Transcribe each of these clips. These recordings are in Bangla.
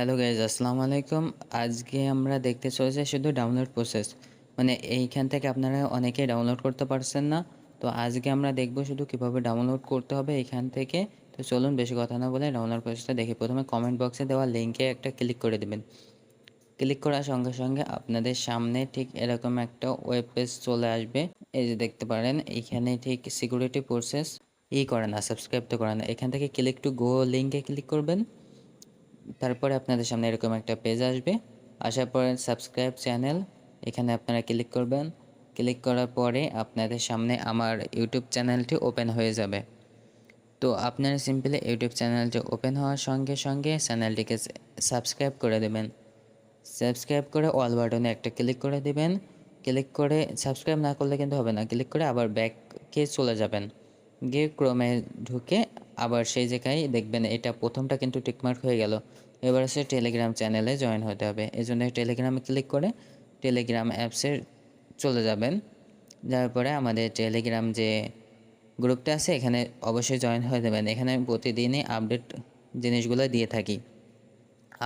হ্যালো গাইজ আসসালামু আলাইকুম। আজকে আমরা দেখতে চলেছি শুধু ডাউনলোড প্রসেস মানে এইখান থেকে আপনারা অনেকেই ডাউনলোড করতে পারছেন না। তো আজকে আমরা দেখব শুধু কীভাবে ডাউনলোড করতে হবে এখান থেকে। তো চলুন বেশি কথা না বলে ডাউনলোড প্রসেসটা দেখি প্রথমে কমেন্ট বক্সে দেওয়া লিঙ্কে একটা ক্লিক করে দেবেন। ক্লিক করার সঙ্গে সঙ্গে আপনাদের সামনে ঠিক এরকম একটা ওয়েব পেজ চলে আসবে। এই যে দেখতে পারেন এইখানে ঠিক সিকিউরিটি প্রসেস ই করে না সাবস্ক্রাইব তো করে না। এখান থেকে ক্লিক টু গো লিঙ্কে ক্লিক করবেন। তারপরে আপনাদের সামনে এরকম একটা পেজ আসবে। আসার পরে সাবস্ক্রাইব চ্যানেল এখানে আপনারা ক্লিক করবেন। ক্লিক করার পরে আপনাদের সামনে আমার ইউটিউব চ্যানেলটি ওপেন হয়ে যাবে। তো আপনারা সিম্পলি ইউটিউব চ্যানেলটি ওপেন হওয়ার সঙ্গে সঙ্গে চ্যানেলটিকে সাবস্ক্রাইব করে দেবেন। সাবস্ক্রাইব করে অল বাটনে একটা ক্লিক করে দেবেন। ক্লিক করে সাবস্ক্রাইব না করলে কিন্তু হবে না। ক্লিক করে আবার ব্যাককে চলে যাবেন। গিয়ে ক্রমে ঢুকে আবার সেই জায়গায় দেখবেন এটা প্রথমটা কিন্তু টিকমার্ক হয়ে গেল। এবার সে টেলিগ্রাম চ্যানেলে জয়েন হতে হবে। এই জন্য টেলিগ্রামে ক্লিক করে টেলিগ্রাম অ্যাপসে চলে যাবেন। যাওয়ার পরে আমাদের টেলিগ্রাম যে গ্রুপটা আছে, এখানে অবশ্যই জয়েন হয়ে যাবেন। এখানে আমি প্রতিদিনই আপডেট জিনিসগুলো দিয়ে থাকি।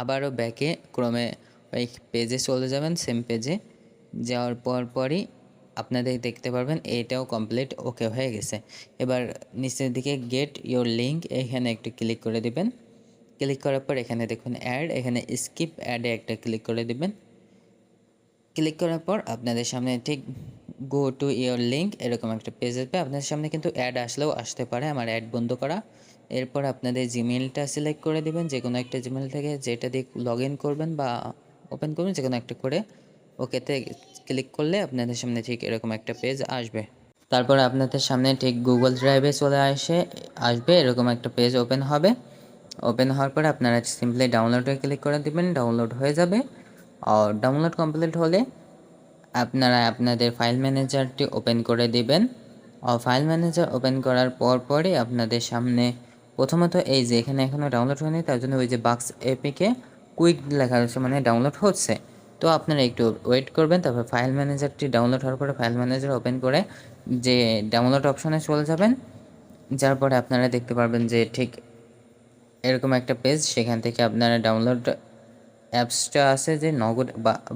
আবারও ব্যাকে ক্রমে ওই পেজে চলে যাবেন সেম পেজে যাওয়ার পর পরই আপনাদের দেখতে পারবেন, এটাও কমপ্লিট ওকে হয়ে গেছে। এবার নিচের দিকে গেট ইওর লিঙ্ক এখানে একটু ক্লিক করে দিবেন। ক্লিক করার পর এখানে দেখুন অ্যাড এখানে স্কিপ অ্যাডে একটা ক্লিক করে দিবেন। ক্লিক করার পর আপনাদের সামনে ঠিক গো টু ইয়োর লিঙ্ক এরকম একটা পেজ আসবে। আপনাদের সামনে কিন্তু অ্যাড আসলেও আসতে পারে আমার অ্যাড বন্ধ করা। এরপর আপনাদের জিমেলটা সিলেক্ট করে দিবেন যে কোনো একটা জিমেল থেকে যেটা দিয়ে লগ ইন করবেন বা ওপেন করবেন যে কোনো একটা করে ওকেতে ক্লিক করলে আপনাদের সামনে ঠিক এরকম একটা পেজ আসবে। তারপর আপনাদের সামনে ঠিক গুগল ড্রাইভে চলে আসে, আসবে, এরকম একটা পেজ ওপেন হবে। ওপেন হওয়ার পরে আপনারা সিম্পলি ডাউনলোডে ক্লিক করে দেবেন ডাউনলোড হয়ে যাবে। আর ডাউনলোড কমপ্লিট হলে আপনারা আপনাদের ফাইল ম্যানেজারটি ওপেন করে দিবেন। আর ফাইল ম্যানেজার ওপেন করার পর পরই আপনাদের সামনে প্রথমত এই যে এখানে এখনও ডাউনলোড হয়নি, তার জন্য ওই যে বাক্স এপিকে কুইক লেখা রয়েছে মানে ডাউনলোড হচ্ছে। তো আপনারা একটু ওয়েট করবেন, তারপর ফাইল ম্যানেজারটি ডাউনলোড হওয়ার পরে ফাইল ম্যানেজার ওপেন করে যে ডাউনলোড অপশনে চলে যাবেন, যার পরে আপনারা দেখতে পারবেন যে ঠিক এরকম একটা পেজ, সেখান থেকে আপনারা ডাউনলোড অ্যাপসটা আছে যে নগদ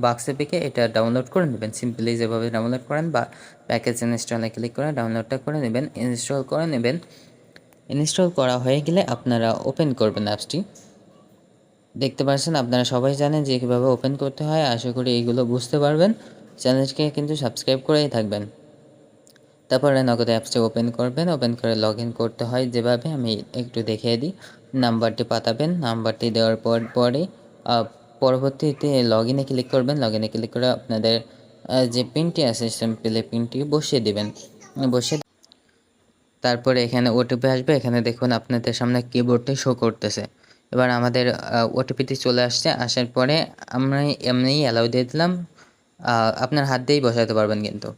বাক্সে পেকে এটা ডাউনলোড করে নেবেন। সিম্পলি যেভাবে ডাউনলোড করেন বা প্যাকেজ ইনস্টলে ক্লিক করে ডাউনলোডটা করে নেবেন ইনস্টল করে নেবেন। ইনস্টল করা হয়ে গেলে আপনারা ওপেন করবেন অ্যাপসটি দেখতে পাচ্ছেন, আপনারা সবাই জানেন যে কীভাবে ওপেন করতে হয়। আশা করি এইগুলো বুঝতে পারবেন। চ্যানেলটিকে কিন্তু সাবস্ক্রাইব করেই থাকবেন। তারপরে নগদ অ্যাপসটি ওপেন করবেন। ওপেন করে লগ করতে হয় যেভাবে। আমি একটু দেখিয়ে দিই। নাম্বারটি পাতাবেন নাম্বারটি দেওয়ার পর, পরে পরবর্তীতে লগ ইনে ক্লিক করবেন লগ ক্লিক করে আপনাদের যে পিনটি আছে সিম্পলি পিনটি বসিয়ে দেবেন। বসিয়ে তারপরে এখানে ওটিপি আসবে, এখানে দেখুন আপনাদের সামনে কিবোর্ডটি শো করতেছে। এবার আমাদের ওটিপিটি চলে আসছে, আসার পরে আমরা এমনিই অ্যালাউ দিয়ে দিলাম আপনার হাত দিয়েই বসাতে পারবেন কিন্তু।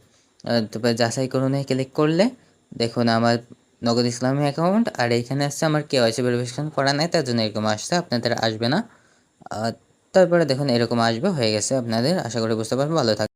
তবে যাচাই করুন ক্লিক করলে, দেখুন আমার নগদ ইসলামী অ্যাকাউন্ট আর এইখানে আসছে আমার কেওয়াইসি ভেরিফিকেশন করা নাই, তার জন্য এরকম আসছে, আপনাদের আসবে না। তারপরে দেখুন এরকম আসবে, হয়ে গেছে আপনাদের, আশা করি বুঝতে পারবেন, ভালো থাকবে